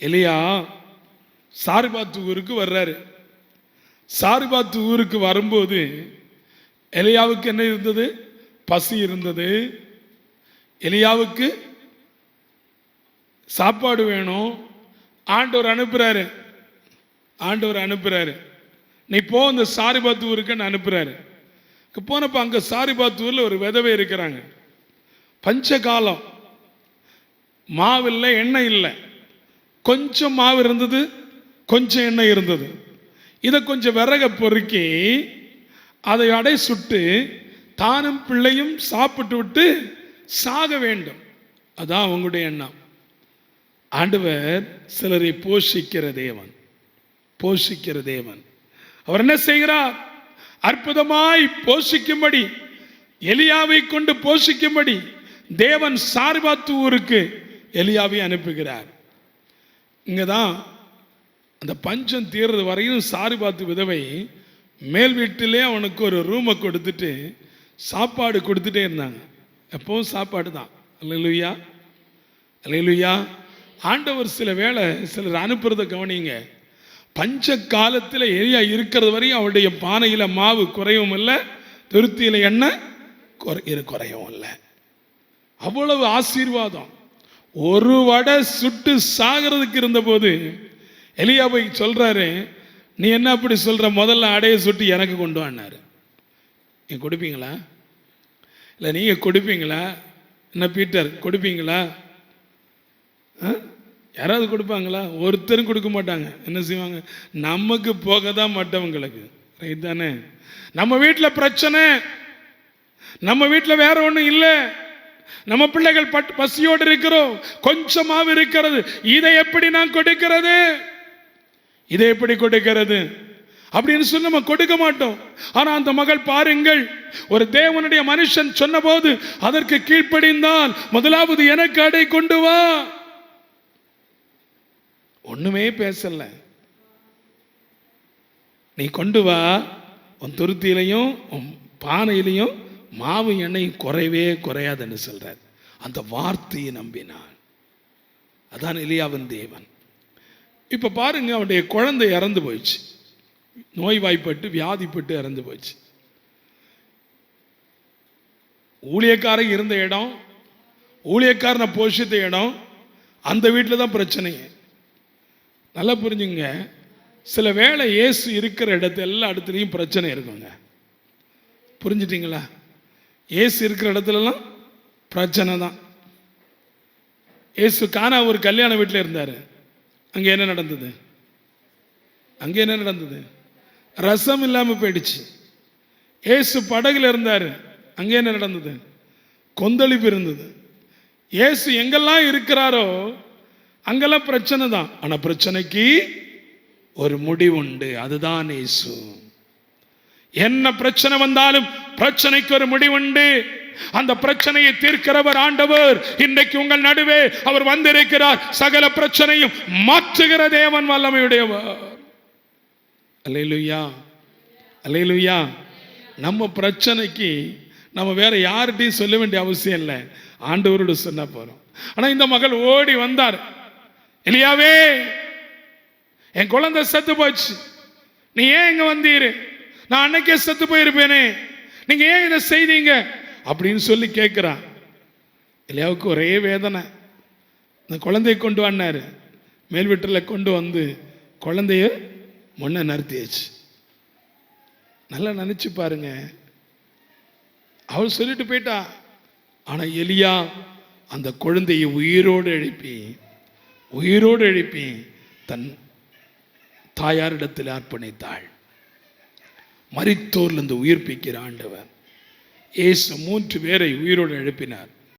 எலியா சாரிபாத்து ஊருக்கு வர்றாரு. சாரிபாத்து ஊருக்கு வரும்போது எலியாவுக்கு என்ன இருந்தது? பசி இருந்தது. எலியாவுக்கு சாப்பாடு வேணும். ஆண்டவர் அனுப்புறாரு. ஆண்டவர் அனுப்புறாரு. நீ போ இந்த சாரிபாத்து ஊருக்குன்னு அனுப்புறாரு. போனப்ப அங்க ஊரில் ஒரு விதவை இருக்கிறாங்க. பஞ்ச காலம் மாவு இல்லை எண்ணெய் இல்லை. கொஞ்சம் மாவு இருந்தது கொஞ்சம் எண்ணெய் இருந்தது. இதை கொஞ்சம் விறக பொறுக்கி அதை அடை சுட்டு தானும் பிள்ளையும் சாப்பிட்டு விட்டு சாக வேண்டும். அதான் அவங்களுடைய எண்ணம். ஆண்டவர் சிலரை போஷிக்கிற தேவன். போஷிக்கிற தேவன். அவர் என்ன செய்கிறார்? அற்புதமாய் போஷிக்கும்படி எலியாவை கொண்டு போஷிக்கும்படி தேவன் சார்பாத்து ஊருக்கு எலியாவை அனுப்புகிறார். இங்கே தான் அந்த பஞ்சம் தீர்றது வரையும் சாரி பார்த்து விதவை மேல் வீட்டிலே அவனுக்கு ஒரு ரூமை கொடுத்துட்டு சாப்பாடு கொடுத்துட்டே இருந்தாங்க. எப்பவும் சாப்பாடு தான். அல்லையா அல்லையா ஆண்டவர் சில வேளை சிலர் அனுப்புறத கவனிங்க. பஞ்ச காலத்தில் எரியா இருக்கிறது வரையும் அவருடைய பானையில் மாவு குறையவும் இல்லை திருத்தியில் எண்ணெய் குறை குறையவும் இல்லை. அவ்வளவு ஆசீர்வாதம். ஒரு வடை சுட்டு சாகிறதுக்கு இருந்தபோது எலியா போய் சொல்கிறாரு நீ என்ன அப்படி சொல்கிற முதல்ல அடையை சுட்டு எனக்கு கொண்டு வான்னாரு. நீங்கள் கொடுப்பீங்களா? இல்லை நீங்கள் கொடுப்பீங்களா? என்ன பீட்டர் கொடுப்பீங்களா? ஆ? யாராவது கொடுப்பாங்களா? ஒருத்தரும் கொடுக்க மாட்டாங்க. என்ன செய்வாங்க? நமக்கு போக தான் மாட்டவங்களுக்கு. ரைட் தானே? நம்ம வீட்டில் பிரச்சனை. நம்ம வீட்டில் வேற ஒன்றும் இல்லை. நம்ம பிள்ளைகள் பட் பசியோடு இருக்கிறோம். கொஞ்சமாக இருக்கிறது. இதை எப்படி நான் கொடுக்கிறது? இதை எப்படி கொடுக்கிறது? அப்படின்னு சொல்லி நம்ம கொடுக்க மாட்டோம். ஆனால் அந்த மகள் பாருங்கள் ஒரு தேவனுடைய மனுஷன் சொன்னபோது அதற்கு கீழ்ப்படிந்தால் முதலாவது எனக்கு அடை கொண்டு வா. ஒண்ணுமே பேசல. நீ கொண்டு வா. உன் துருத்தியிலையும் உன் பானையிலையும் மாவு எண்ணெய் குறையவே குறையாதுன்னு சொல்கிறார் அந்த வார்த்தையை நம்பினான். அதான் எலியாவின் தேவன். இப்போ பாருங்க அவனுடைய குழந்தை இறந்து போயிடுச்சு. நோய்வாய்ப்பட்டு வியாதிப்பட்டு இறந்து போயிடுச்சு. ஊழியக்காரன் இருந்த இடம் ஊழியக்காரனை போஷித்த இடம் அந்த வீட்டில் தான் பிரச்சனையே நல்லா புரிஞ்சுங்க. சில வேளை இயேசு இருக்கிற இடத்து எல்லா இடத்துலையும் பிரச்சனை இருக்குங்க. புரிஞ்சிட்டிங்களா? இயேசு இருக்கிற இடத்துலலாம் பிரச்சனை தான். ஏசு காணா ஒரு கல்யாண வீட்டில் இருந்தார். அங்கே என்ன நடந்தது? அங்கே என்ன நடந்தது? ரசம் இல்லாமல் போயிடுச்சு. ஏசு படகுல இருந்தார். அங்கே என்ன நடந்தது? கொந்தளிப்பு இருந்தது. ஏசு எங்கெல்லாம் இருக்கிறாரோ அங்கெல்லாம் பிரச்சனை தான். ஆனால் பிரச்சனைக்கு ஒரு முடிவுண்டு. அதுதான் இயேசு. என்ன பிரச்சனை வந்தாலும் பிரச்சனைக்கு ஒரு முடிவுண்டு. அந்த பிரச்சனையை தீர்க்கிறவர் ஆண்டவர். இன்றைக்கு உங்கள் நடுவே அவர் வந்திருக்கிறார். சகல பிரச்சனையும் மாற்றுகிற தேவன் வல்லமையுடையவர். அலையிலுயா அலையிலுயா நம்ம பிரச்சனைக்கு நம்ம வேற யார்கிட்டையும் சொல்ல வேண்டிய அவசியம் இல்லை. ஆண்டவரோடு சொன்னா போறோம் ஆனா இந்த மகள் ஓடி வந்தார். இல்லையாவே என் குழந்தை செத்து போச்சு. நீ ஏன் இங்க வந்தீரு? நான் அன்னைக்கே செத்து போயிருப்பேனே. நீங்க ஏன் இதை செய்தீங்க? அப்படின்னு சொல்லி கேட்குறான் எலியாவுக்கு ஒரே வேதனை. இந்த குழந்தையை கொண்டு வந்தார். மேல் வீட்டில் கொண்டு வந்து குழந்தைய முன்ன நிறுத்தியாச்சு. நல்லா நினச்சி பாருங்க. அவள் சொல்லிட்டு போயிட்டா. ஆனால் எலியா அந்த குழந்தையை உயிரோடு எழுப்பி உயிரோடு எழுப்பி தன் தாயாரிடத்தில் அர்ப்பணித்தாள். மறித்தோர்லேருந்து உயிர்ப்பிக்கிற ஆண்டவர். இயேசு மூன்று பேரை உயிரோடு எழுப்பினார்.